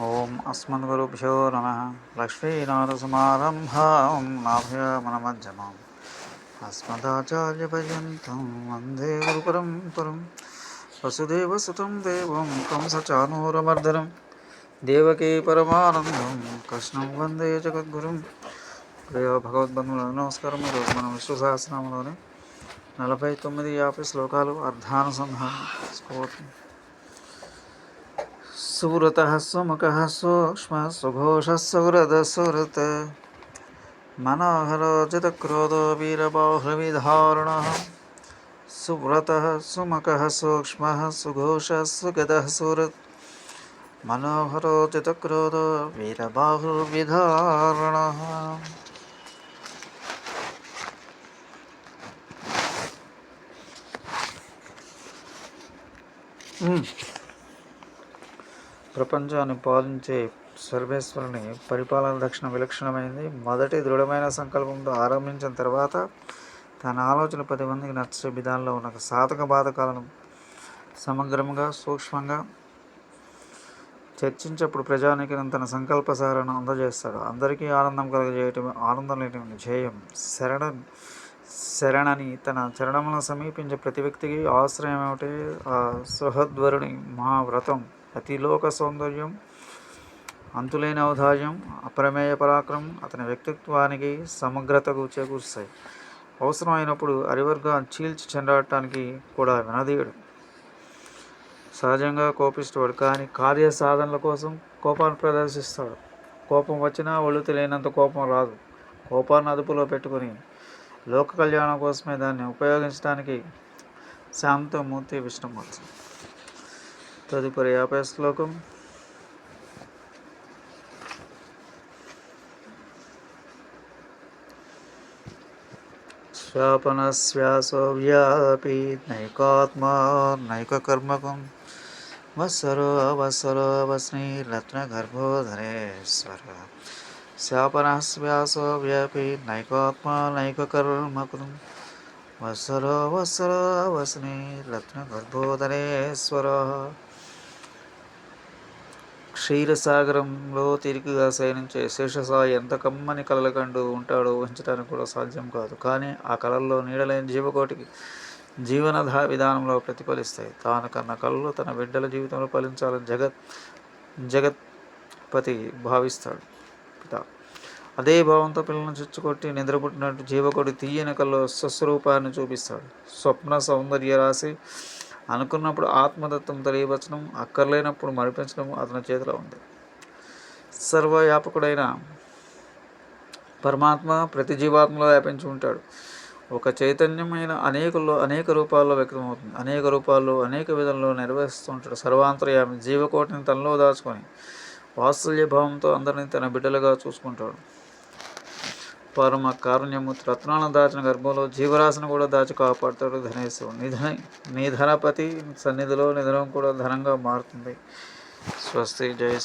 ఓం అస్మద్గురుభ్యో నమ. లక్ష్మీనాథసమారంభాం నాభ్యమనమధ్యమాం. అస్మదాచార్యపర్యంతం వందే గురుపరంపరం. వసుదేవసుతం దేవం కంసచానూరమర్దనం. దేవకీ పరమానందం. కృష్ణం వందే జగద్గురుం. ప్రియ భగవద్బంధువులకు నమస్కారం. ఈరోజు మనం విష్ణు సహస్రంలోని నలభై తొమ్మిది యాభై శ్లోకాలు అర్ధానుసంధానం सुव्रत सुमुख सूक्ष्म सुघोषः सुहृदसुहृत् मनोहरोजितक्रोधो वीरबाहुविधारुणः सुव्रतः सुमुखः सूक्ष्मः सुघोषः सुगदः सुहृत्। मनोहरोचितक्रोधो वीरबाहुर्विधारुणः। Mm. ప్రపంచాన్ని పాలించే సర్వేశ్వరుని పరిపాలన దక్షిణ విలక్షణమైంది. మొదటి దృఢమైన సంకల్పంతో ఆరంభించిన తర్వాత తన ఆలోచన పది మందికి నచ్చే విధానంలో ఉన్న సాధక బాధకాలను సమగ్రంగా సూక్ష్మంగా చర్చించప్పుడు ప్రజానికి తన సంకల్ప సారాన్ని అందజేస్తాడు. అందరికీ ఆనందం కలగజేయటం ఆనందం లేని జయం శరణ శరణని తన చరణములను సమీపించే ప్రతి వ్యక్తికి ఆశ్రయం ఏమిటి ఆ సుహద్వరుని మహావ్రతం. అతిలోక సౌందర్యం అంతులేని ఔదార్యం అప్రమేయ పరాక్రమం అతని వ్యక్తిత్వానికి సమగ్రతకు చేకూరుస్తాయి. అవసరమైనప్పుడు అరివర్గా చీల్చి చెండాడటానికి కూడా వినదీయడు. సహజంగా కోపిస్తాడు కానీ కార్య సాధనల కోసం కోపాన్ని ప్రదర్శిస్తాడు. కోపం వచ్చినా ఒళ్ళు తెలియనంత కోపం రాదు. కోపాన్ని అదుపులో పెట్టుకుని లోక కళ్యాణం కోసమే దాన్ని ఉపయోగించడానికి శాంతమూర్తి విష్ణుమూర్తి. తదుపరి యాభై శ్లోకం శ్వాపనశ్వాసో వ్యాపి నైకాత్మా నైకకర్మకం వత్సరో అవసరో అవస్మి రత్నగర్భోధరేశ్వర శాపనశ్వాసో వ్యాపి క్షీరసాగరంలో నైకకర్మకం శయనం వత్సరో క్షీరసాగరంలో తిరిగిగా శయనించే శేషసాయి ఎంత కమ్మని కలలు కంటూ ఉంటాడో ఊహించడానికి కూడా సాధ్యం కాదు. కానీ ఆ కళల్లో నీడలేని జీవకోటికి జీవనధా విధానంలో ప్రతిఫలిస్తాయి. తాను కన్న కళలు తన బిడ్డల జీవితంలో ఫలించాలని జగత్ జగత్పతి భావిస్తాడు. పిత అదే భావంతో పిల్లలను చుచ్చుకొట్టి నిద్రపుట్టినట్టు జీవకోటి తీయని కల్లో స్వస్వరూపాన్ని చూపిస్తాడు. స్వప్న సౌందర్య రాశి అనుకున్నప్పుడు ఆత్మదత్తం తెలియవచ్చడం అక్కర్లేనప్పుడు మరిపించడం అతని చేతిలో ఉంది. సర్వవ్యాపకుడైన పరమాత్మ ప్రతి జీవాత్మలో వ్యాపించి ఉంటాడు. ఒక చైతన్యమైన అనేకల్లో అనేక రూపాల్లో వ్యక్తమవుతుంది. అనేక రూపాల్లో అనేక విధంలో నెరవేరుస్తుంటాడు సర్వాంతర్యామి జీవకోటిని తనలో దాచుకొని వాత్సల్య భావంతో అందరినీ తన బిడ్డలుగా చూసుకుంటాడు. పరమ కారుణ్యము రత్నాలను దాచిన గర్భంలో జీవరాశిని కూడా దాచి కాపాడుతాడు ధనేశ్వరుడు నిధన నీ ధనపతి సన్నిధిలో నిధనం కూడా ధనంగా మారుతుంది. స్వస్తి జయ